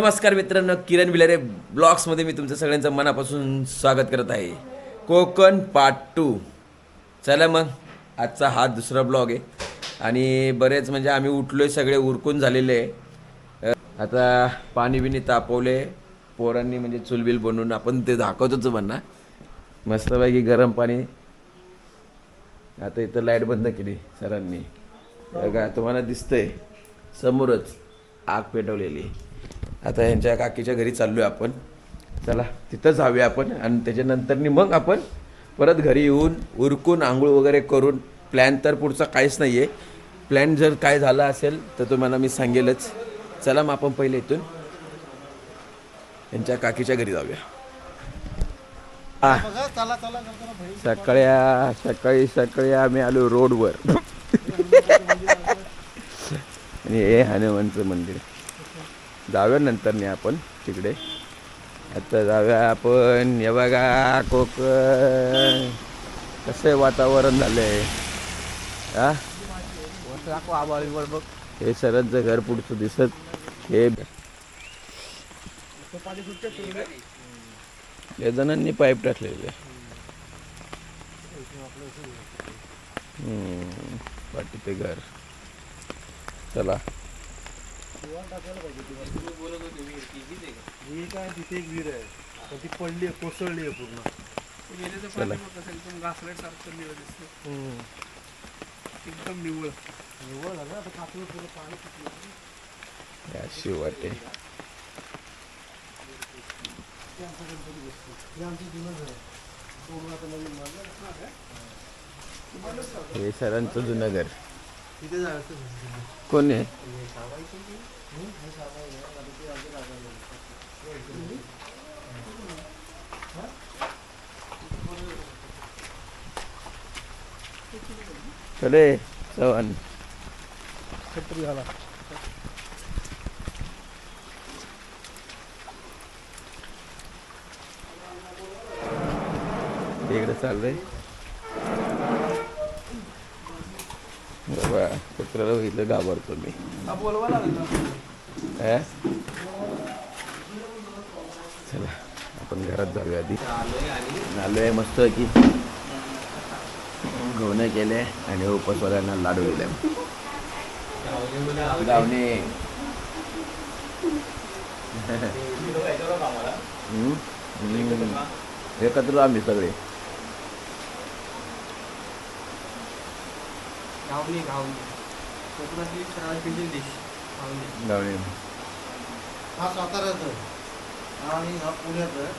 नमस्कार मित्रांनो किरण विलारे ब्लॉग्समध्ये मी तुमचं सगळ्यांचं मनापासून स्वागत करत आहे. कोकण पार्ट टू चला मग आजचा हा दुसरा ब्लॉग आहे. आणि बरेच म्हणजे आम्ही उठलोय सगळे उरकून झालेले आहे. आता पाणी बिणी तापवले पोरांनी म्हणजे चुलबिल बनवून आपण ते दाखवतोच म्हणा. मस्तपैकी गरम पाणी. आता इथं लाइट बंद केली सरांनी. बघा तुम्हाला दिसतंय समोरच आग पेटवलेली. आता यांच्या काकीच्या घरी चाललोय आपण. चला तिथं जाऊया आपण आणि त्याच्यानंतरनी मग आपण परत घरी येऊन उरकून आंघोळ वगैरे करून प्लॅन तर पुढचा काहीच नाही आहे प्लॅन जर काय झाला असेल तर तुम्हाला मी सांगेलच. चला मग आपण पहिले इथून यांच्या काकीच्या घरी जाऊया. सकाळ्या सकाळी सकाळी आम्ही आलो रोडवर. आणि हे हनुमानचं मंदिर. जाऊया नंतर आपण तिकडे. आता जाऊया आपण. हे बघा कोकण. कसं आहे वातावरण झालंय. हा? हे सरच घर पुढचं दिसत. हे या जणांनी पाईप टाकलेले. हम्म, ते घर. चला. ही काय तिथे एक विहीर आहे. पण ती पडली आहे कोसळली आहे पूर्ण. चला. एकदम घासल्यासारखं निवड दिसतं एकदम निवळ निव्वळ झालं आता कापूर पाणी सुटलं या शिवाटे. हे आमचं जुनं घर आहे. सोडून आता नवीन बांधलं. हे सरांचं जुनं घर. कोण आहे? चले चव्हाण. छत्री झाला इकडे चाललंय. बाबा कुत्र्याला बघितलं घाबरतो मी. हे? चला आपण घरात जाऊया आधी. आलोय मस्त की गवणे केले आणि उपस्वाल्यांना लाडू दिले. गावणे. एकत्र आम्ही सगळे. घावणी घावणी कोकणातली सर्वात डिश घावणी गावणे हा साताऱ्याचा आहे. आणि हा पुण्याचा आहे.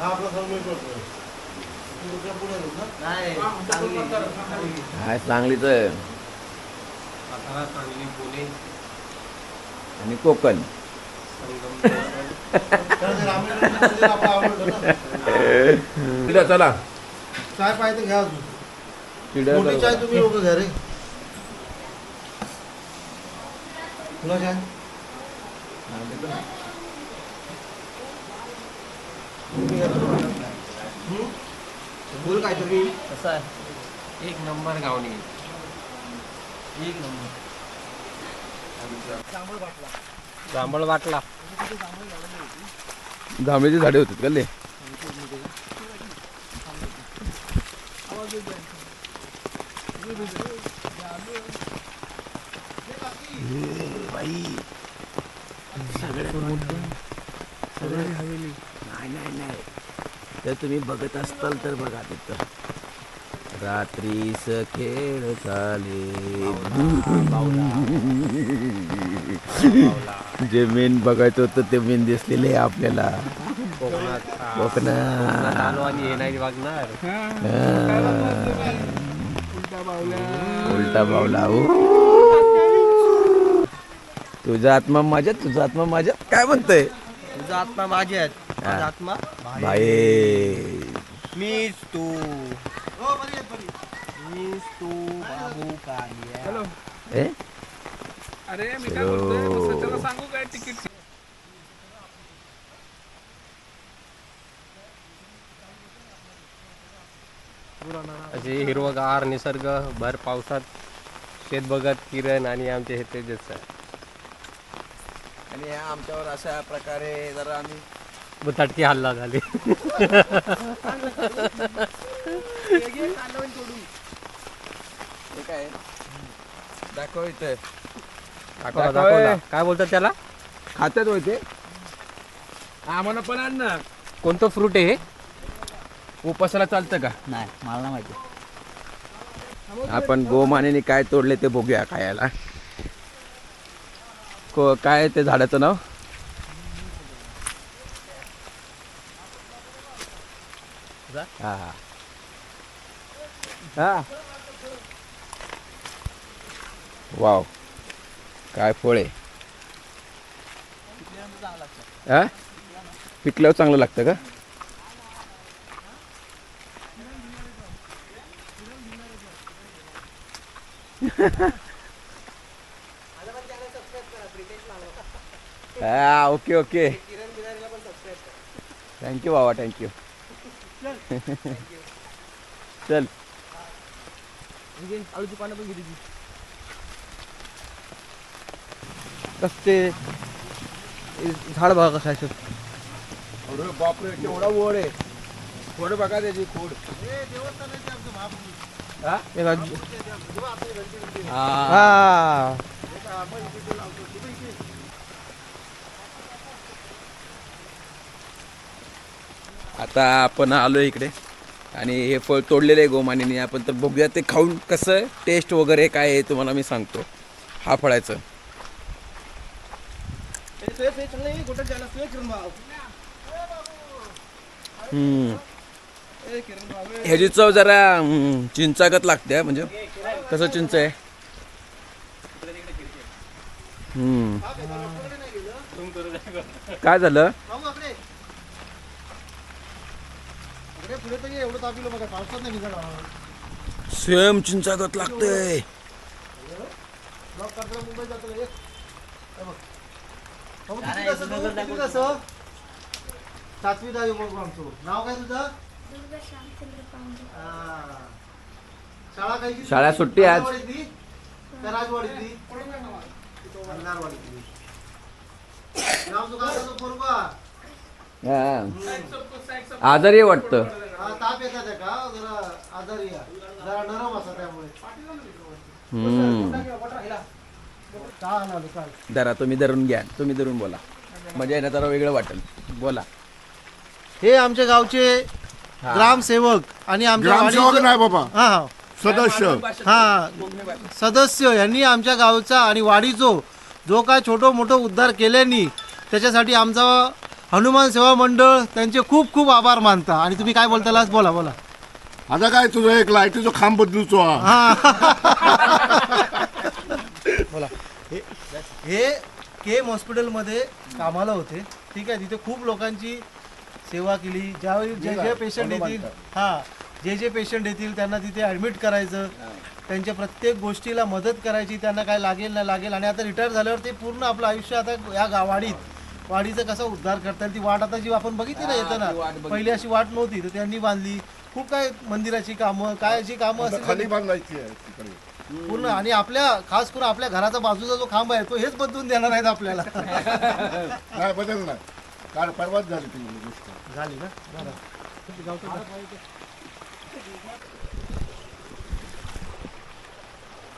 हा आपला संगमेश्वरचा आहे. तुम्ही दुसऱ्या पुण्यात ना? नाही चांगली चांगली. हाय सांगलीच आहे. सातारा चांगली पुणे. आणि कोकण. संगम कारण ते रामेश्वर मंदिर आपलं आवडलं ना चला. चाय पाहिजे घ्या अजून. चिड्या मोठी चाय तुम्ही लोक घ्या रे. तुला चाय? बोल काय तुम्ही कसं आहे? एक नंबर घावणी एक नंबर. जांभळ वाटला जांभळीची झाडे नाही नाही नाही तर तुम्ही बघत असताल तर बघा तिथं. रात्रीस खेळ चाले. जे मेन बघायचं होतं ते मेन दिसलेले आहे आपल्याला. कोकणात. कोकणात. आलो आणि नाही वागणार उलटा बावला ओ. तुझा आत्मा माझ्यात तुझा आत्मा माझ्यात. काय म्हणतोय? तुझा आत्मा माझी आहेत माझा आत्मा बाई मीच तू. हो मीच तू बाबू कालिया. ए? अरे मी काय बोलतोय मग सध्याला सांगू काय तिकीट असे हिरवगार निसर्ग भर पावसात शेत बघत किरण आणि आमचे हे तेजस आहे. आणि ह्या आमच्यावर अशा प्रकारे जरा आम्ही बुताटकी हल्ला झाली. हे काय दाखव इथं. दाखवला काय बोलतात त्याला? खात्यात होते आम्हाला पण आण ना. कोणतं फ्रूट आहे हे? उपासाला चालतं का? नाही मला नाही माहिती. आपण गोमानेने काय तोडले ते बघूया खायला. को काय ते झाडाचं नाव? हा. हा. वाव. काय फळ आहे? हा? पिकल्यावर चांगलं लागतं का? हा ओके ओके थँक्यू बाबा थँक्यू चल कसते झाड बघा कसं आहे अरे बापरे केवढा ओढ आहे खोड बघा त्याची खोड। हा? हा। आता आपण आलो इकडे. आणि हे फळ तोडलेलं आहे गोमानीने. आपण तर बघूया ते खाऊन कसं टेस्ट वगैरे काय आहे तुम्हाला मी सांगतो. हा फळाचं. हम्म. ह्याची चव जरा चिंचागत लागते म्हणजे कसं चिंच आहे? हम्म. काय झालं? स्वयं सेम चिंचागत लागतंय मुंबई जातो सातवी आमचं. नाव काय तुझं? हा. शाळा सुट्टी आज. राजवाडीतली? हा. आजारी वाटतं. हा ताप येतात आहे का? जरा आजारी आहे. जरा नरम असा त्यामुळे. हम्म. चाल आलो चाल जरा तुम्ही धरून घ्या. तुम्ही धरून बोला. म्हणजे ना जरा वेगळं वाटेल. बोला. हे आमच्या गावचे ग्रामसेवक आणि आमच्या ग्रामसेवक वाडीचे- नाही बाबा. हा. हा सदस्य. हा. सदस्य यांनी आमच्या गावचा आणि वाडीचो जो काय छोटो मोठो उद्धार केल्यानी त्याच्यासाठी आमचा हनुमान सेवा मंडळ त्यांचे खूप खूप आभार मानता. आणि तुम्ही काय बोलतालास बोला बोला. आता काय तुझं एक लाईटीचो खांब बदलूचो. हा. बोला. हे हे केम हॉस्पिटलमध्ये कामाला होते. ठीक आहे तिथे खूप लोकांची सेवा केली. ज्यावेळी जे जे पेशंट येतील हां जे जे पेशंट येतील त्यांना तिथे ॲडमिट करायचं. त्यांच्या प्रत्येक गोष्टीला मदत करायची त्यांना काय लागेल ना लागेल आणि आता रिटायर झाल्यावर ते पूर्ण आपलं आयुष्य आता या गा वाडीत. वाडीचा कसा उद्धार करता येईल ती वाट आता जी आपण बघितली ना येताना. पहिली अशी वाट नव्हती तर त्यांनी बांधली. खूप काय मंदिराची कामं काय जी कामं असतील खाली बांधायची पूर्ण आणि आपल्या खास करून आपल्या घराचा बाजूचा जो खांब आहे तो हेच बदलून देणार आहेत आपल्याला. नाही बदल नाही काल परवाच झाली ती गोष्ट. झाली ना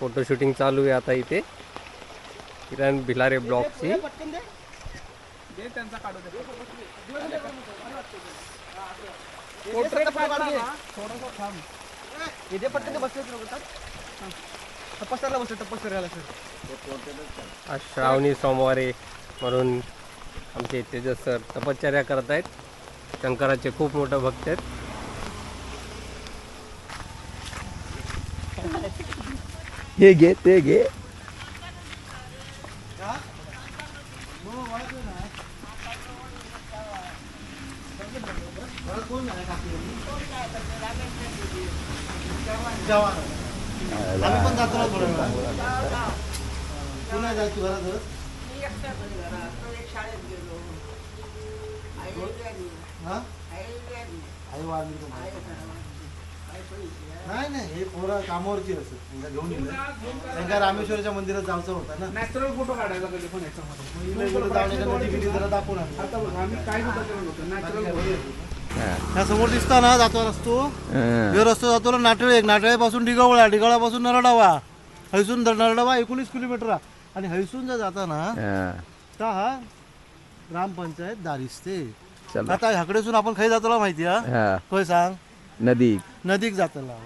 फोटो शूटिंग चालू आहे आता इथे. किरण भिलारे ब्लॉकची इथे पटकन बसले तपसरला बसले तपसरायला आज श्रावणी सोमवारी म्हणून आमचे तेजस सर तपश्चर्या करत आहेत शंकराचे खूप मोठे भक्त आहेत. हे घे ते घे. आम्ही पण जातो ना वेळा पुन्हा जायचो घरात. आई. नाही? नाही हे पोरं कामावरची असत त्यांना घेऊन येईल त्यांना रामेश्वरच्या मंदिरात जायचं होतं ना. नॅचरल फोटो काढायचा कधी पण याच्यामध्ये. जरा दाखवून आम्ही काय नॅचरल समोर दिसता ना जातो रस्तो. हे. रस्तो जातो ना नाटळे नाटळेपासून डिगवळा डिगवळापासून नरडावा. हैसून नरडावा एकोणीस किलोमीटर. आणि हैसून जर जाताना तर हा ग्रामपंचायत दारिस्ते. चला. आता ह्याकडेसून आपण खाई जातला माहिती हा? हा. खय सांग. नदी. नदीक जातला.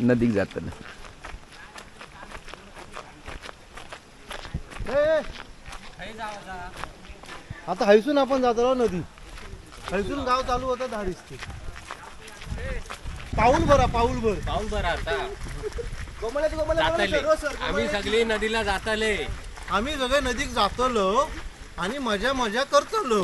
नदीक जाताना आता हैसून आपण जातलो नदी. हैसून गाव चालू होता दारिस्ते पाऊल भरा पाऊल भर. पाऊल बरं आता. जातले. आम्ही सगळी नदीला जातले. आम्ही सगळे नदीक जातलो आणि मजा मजा करतलो.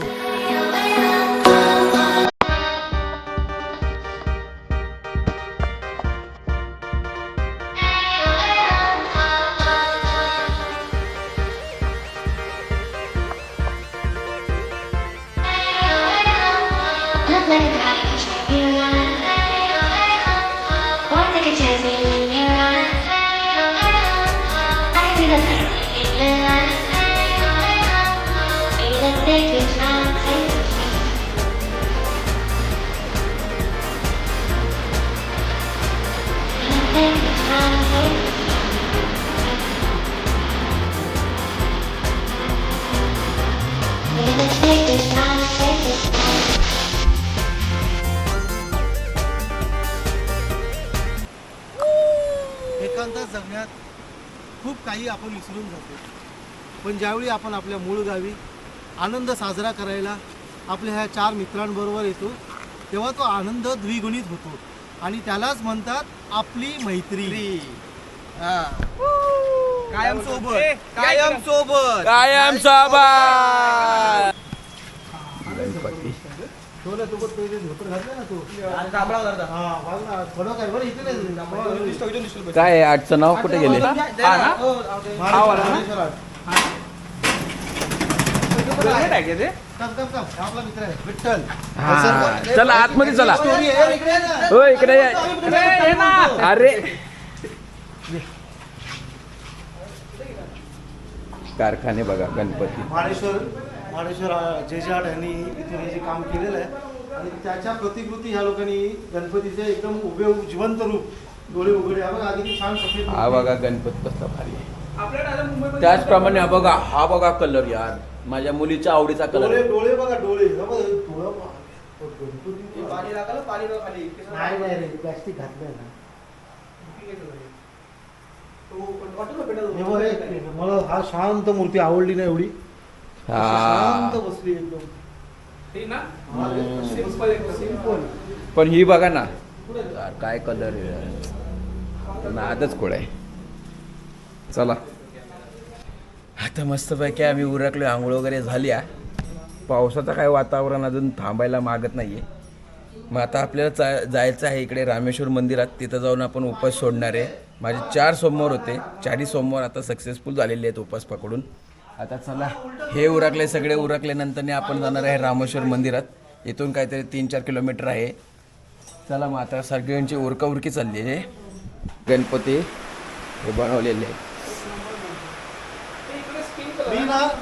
Jesus. काही आपण विसरून जातो. पण ज्यावेळी आपण आपल्या मूळ गावी आनंद साजरा करायला आपल्या ह्या चार मित्रांबरोबर येतो तेव्हा तो आनंद द्विगुणित होतो. आणि त्यालाच म्हणतात आपली मैत्री. कायम सोबत. कायम सोबत. कायम सोबत. तो ना तो पहिले धोतर घातलं ना तो. कांबळा करता हा बघ ना खडक आहे बरं इथे नाही. काय आहे? आजचं नाव कुठे गेले? कम हा आपला मित्र आहे विठ्ठल. हा, चला आतमध्ये चला. हो इकडे ये. अरे. कारखाने बघा गणपती. माळेश्वर माळेश्वर अं, जे जे आठ यांनी इथे हे जे काम केलेलं आहे. आणि त्याच्या प्रतिकृती ह्या लोकांनी गणपतीचे एकदम उभे जिवंत रूप डोळे उघडे. हा बघा किती छान सफेद हा बघा गणपती कसला भारी आहे. त्याचप्रमाणे हा बघा हा बघा कलर यार. माझ्या मुलीच्या आवडीचा कलर डोळे डोळे बघा डोळे. हा पाणी लागलं पाणी खाली. नाही नाही रे प्लॅस्टिक घातलंय ना. बघ, मला हा शांत मूर्ती आवडली नाही एवढी. शांत बसली एकदम. हे हा, पण ही बघा ना. यार, काय कलर आहे आजच खोड आहे. चला. आता मस्तपैकी आम्ही उरकलो आंघोळ वगैरे झाली आहे. पावसाचं काय वातावरण अजून थांबायला मागत नाही आहे मग आता आपल्याला चा जायचं आहे इकडे रामेश्वर मंदिरात. तिथं जाऊन आपण उपास सोडणार आहे. माझे चार सोमवार होते. चारही सोमवार आता सक्सेसफुल झालेले आहेत उपास पकडून. आता चला हे उरकले सगळे उरकल्यानंतरने आपण जाणार आहे रामेश्वर मंदिरात. इथून काहीतरी तीन चार किलोमीटर आहे. चला मग आता सगळ्यांची उरका उरकी चालली आहे. गणपती हे बनवलेले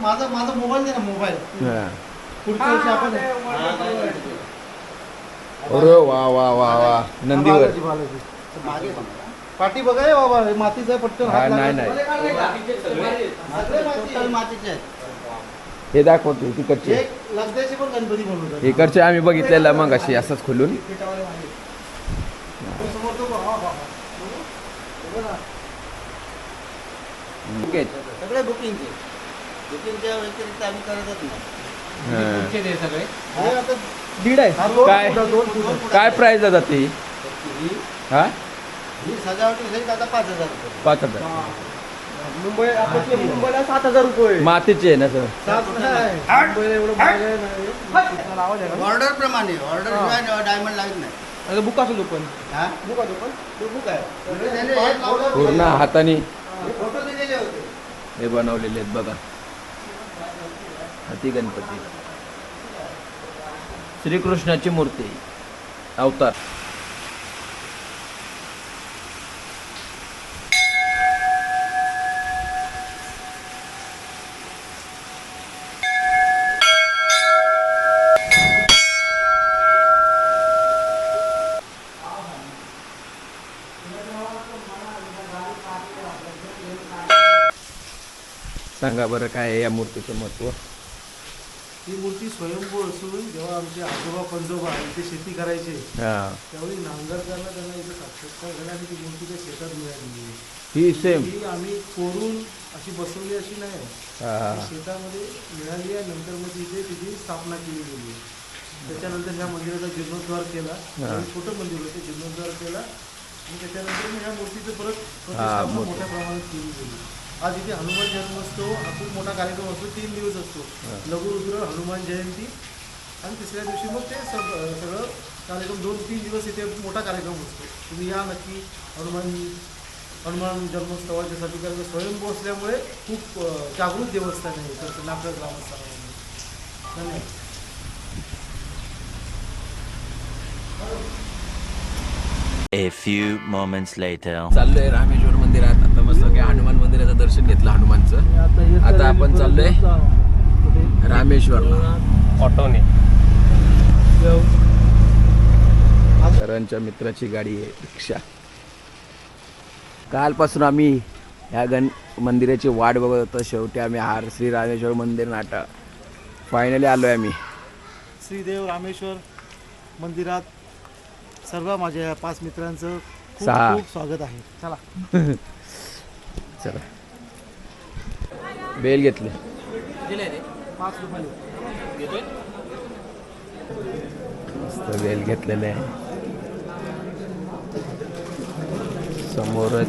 माझा माझा मोबाईल दे ना मोबाईल. हा. पुढच्या वर्षी आपण अरे वा वा वा वा. नंदीवर. पाठी बघा हे बाबा हे मातीचं आहे पटकन हा नाही. नाही सगळे माती- मातीचे आहेत हे दाखवतो तिकडचे एक लगद्याचे पण गणपती बनवतात इकडचे आम्ही बघितलेलं मग अशी असंच खोलून समोर तो बघा, हा, हा. बघा ना. ठीक आहे. सगळे बुकिंगचे बुकिंगच्या व्यतिरिक्त आम्ही करतच नाही हा. हे आता दीड आहे हा दोन काय? फुट आहे, दोन फुट आहे. काय प्राइस जाते ही हा ही सजावटी सहित आता पाच हजार रुपये. पाच हजार. मुंबई आपल्या मुंबईला सात हजार रुपये. मातीचे आहे ना सर? सात नाही. मुंबईला एवढं महाग आहे नाही. तुम्हाला आवाज आहे का? ऑर्डर प्रमाणे ऑर्डर शिवाय डायमंड लागत नाही. बुक पण. हा? बुक आहे तो पण? तो बुक आहे. पाच लावला. पूर्ण हाताने. हे फोटो दिलेले होते. हे बनवलेले आहेत बघा. हाती गणपती. श्रीकृष्णाची मूर्ती. अवतार. सांगा बरं काय आहे या मूर्तीचं महत्त्व ही मूर्ती स्वयंभू असून जेव्हा आमचे आजोबा पंजोबा इथे शेती करायचे हा. त्यावेळी नांगरकरला त्यांना इथे साक्षात्कार झाल्याने ती मूर्ती त्या शेतात मिळाली. ही सेम ही आम्ही कोरून अशी बसवली अशी नाही. हा. ती शेतामध्ये मिळाली आहे नंतर मग तिथे तिची स्थापना केली गेली. त्याच्यानंतर ह्या मंदिराचा जीर्णोद्धार केला. छोटं मंदिर होतं जीर्णोद्धार केला. आणि त्याच्यानंतर मग ह्या मूर्तीचं परत प्रतिष्ठापना मोठं. मोठ्या प्रमाणात केली गेली आज इथे हनुमान जन्मोत्सव हा खूप मोठा कार्यक्रम असतो तीन दिवस असतो. लघुरुद्र हनुमान जयंती आणि तिसऱ्या दिवशी मग ते सग सगळं कार्यक्रम दोन तीन दिवस इथे मोठा कार्यक्रम असतो. तुम्ही या नक्की हनुमान हनुमान जन्मोत्सवाच्यासाठी कारण स्वयंभू असल्यामुळे खूप अ, जागृत देवस्थान आहे. इकडचं नागपूर ग्रामस्थानामध्ये धन्यवाद. A few moments later. चाललोय रामेश्वर मंदिरात. आता मस्त काय हनुमान मंदिराचं दर्शन घेतलं हनुमानचं. आता आपण चाललोय रामेश्वरला. ऑटोने. सरांच्या मित्राची गाडी आहे रिक्षा. कालपासून आम्ही ह्या गण मंदिराची वाट बघत होतो. शेवटी आम्ही हार श्री रामेश्वर मंदिर नाटा फायनली आलोय आम्ही. श्रीदेव रामेश्वर मंदिरात सर्व माझ्या या पाच मित्रांचं खूप सहा. खूप स्वागत आहे. चला. चला. बेल घेतले. पाच रुपये. मस्त बेल घेतलेले आहे. समोरच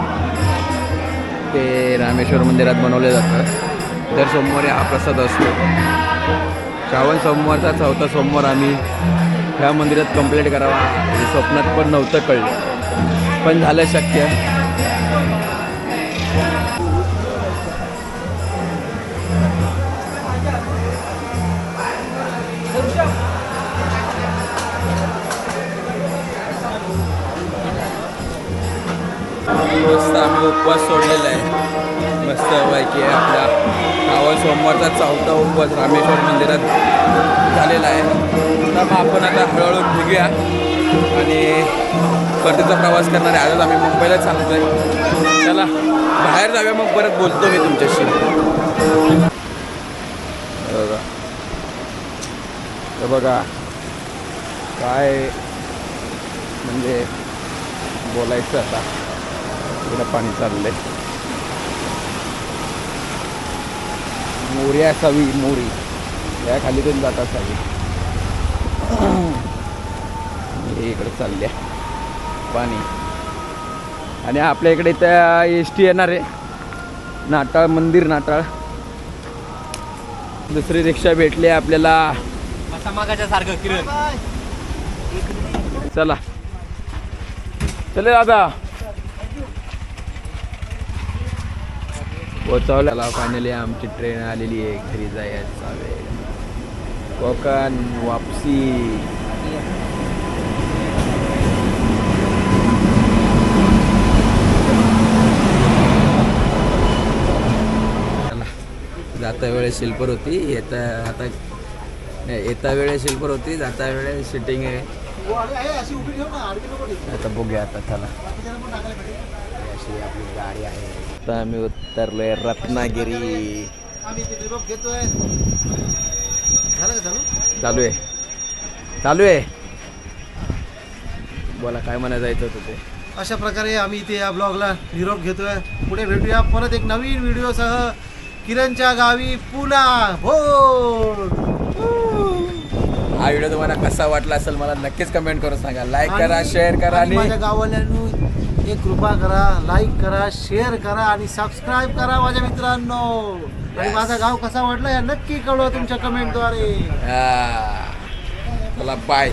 ते रामेश्वर मंदिरात बनवले जातात दर सोमवारी हा प्रसाद असतो. श्रावण सोमवारचा चौथा सोमवार आम्ही ह्या मंदिरात कंप्लीट करावा हे स्वप्नात पण नव्हतं कळलं. पण झालं शक्य. मस्त आम्ही उपवास सोडलेला आहे. मस्त पैकी आपला. श्रावण सोमवारचा चौथा उपवास रामेश्वर मंदिरात झालेला आहे. तर मग आपण आता हळूहळू निघूया. आणि परतीचा प्रवास करणार आहे. आजच आम्ही मुंबईला चालतो आहे चला बाहेर जाऊया मग परत बोलतो मी तुमच्याशी. बघा. तर बघा काय म्हणजे बोलायचं आता. इकडं पाणी चाललंय. मोरी असावी मोरी. या खालीतून जात असावी इकडे चालल्या. पाणी. आणि आपल्या इकडे त्या एस टी येणार. आहे नाटाळ मंदिर नाटाळ. दुसरी रिक्षा भेटली आपल्याला. सारखं किरण. चला. चले दादा. पोचवल्याला फायनली आमची ट्रेन आलेली आहे. घरी जायचा वेळ. कोकण वापसी. चला. जाता वेळेस शिल्पर होती. येता आता येता वेळेस शिल्पर होती. जाता वेळेस सिटिंग आहे. आता बघूया आता चला. अशी आपली गाडी आहे. आता आम्ही उतरलोय रत्नागिरी. चालू आहे. चालू आहे. बोला काय म्हणा जायचं होतं ते अशा प्रकारे आम्ही इथे या ब्लॉगला निरोप घेतोय. पुढे भेटूया परत एक नवीन व्हिडिओसह. किरणच्या गावी पुन्हा. हो! हा व्हिडिओ तुम्हाला कसा वाटला असेल मला नक्कीच कमेंट करून सांगा. लाईक करा शेअर करा आणि माझ्या गाववाल्यांनो एक कृपा करा लाईक करा शेअर करा आणि सबस्क्राईब करा माझ्या मित्रांनो. आणि माझा गाव कसा वाटला या नक्की कळवा तुमच्या कमेंटद्वारे हा. चला बाय